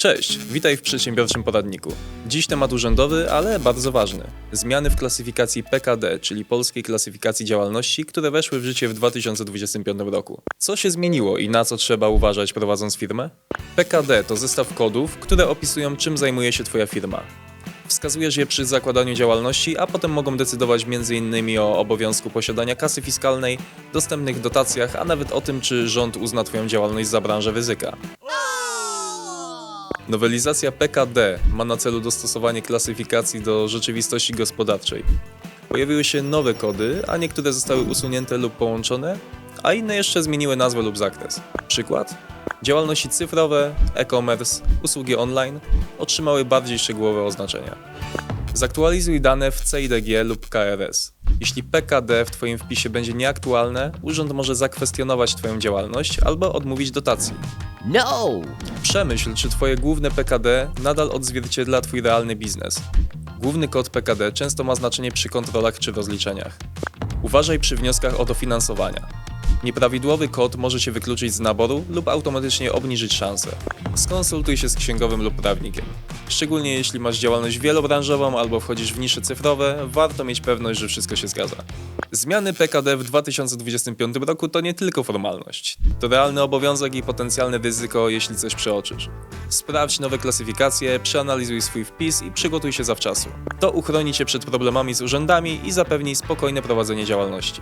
Cześć, witaj w przedsiębiorczym poradniku. Dziś temat urzędowy, ale bardzo ważny. Zmiany w klasyfikacji PKD, czyli Polskiej Klasyfikacji Działalności, które weszły w życie w 2025 roku. Co się zmieniło i na co trzeba uważać prowadząc firmę? PKD to zestaw kodów, które opisują czym zajmuje się Twoja firma. Wskazujesz je przy zakładaniu działalności, a potem mogą decydować m.in. o obowiązku posiadania kasy fiskalnej, dostępnych dotacjach, a nawet o tym, czy rząd uzna Twoją działalność za branżę ryzyka. Nowelizacja PKD ma na celu dostosowanie klasyfikacji do rzeczywistości gospodarczej. Pojawiły się nowe kody, a niektóre zostały usunięte lub połączone, a inne jeszcze zmieniły nazwę lub zakres. Przykład? Działalności cyfrowe, e-commerce, usługi online otrzymały bardziej szczegółowe oznaczenia. Zaktualizuj dane w CIDG lub KRS. Jeśli PKD w Twoim wpisie będzie nieaktualne, urząd może zakwestionować Twoją działalność albo odmówić dotacji. No! Przemyśl, czy Twoje główne PKD nadal odzwierciedla Twój realny biznes. Główny kod PKD często ma znaczenie przy kontrolach czy rozliczeniach. Uważaj przy wnioskach o dofinansowania. Nieprawidłowy kod może Cię wykluczyć z naboru lub automatycznie obniżyć szanse. Skonsultuj się z księgowym lub prawnikiem. Szczególnie jeśli masz działalność wielobranżową albo wchodzisz w nisze cyfrowe, warto mieć pewność, że wszystko się zgadza. Zmiany PKD w 2025 roku to nie tylko formalność. To realny obowiązek i potencjalne ryzyko, jeśli coś przeoczysz. Sprawdź nowe klasyfikacje, przeanalizuj swój wpis i przygotuj się zawczasu. To uchroni Cię przed problemami z urzędami i zapewni spokojne prowadzenie działalności.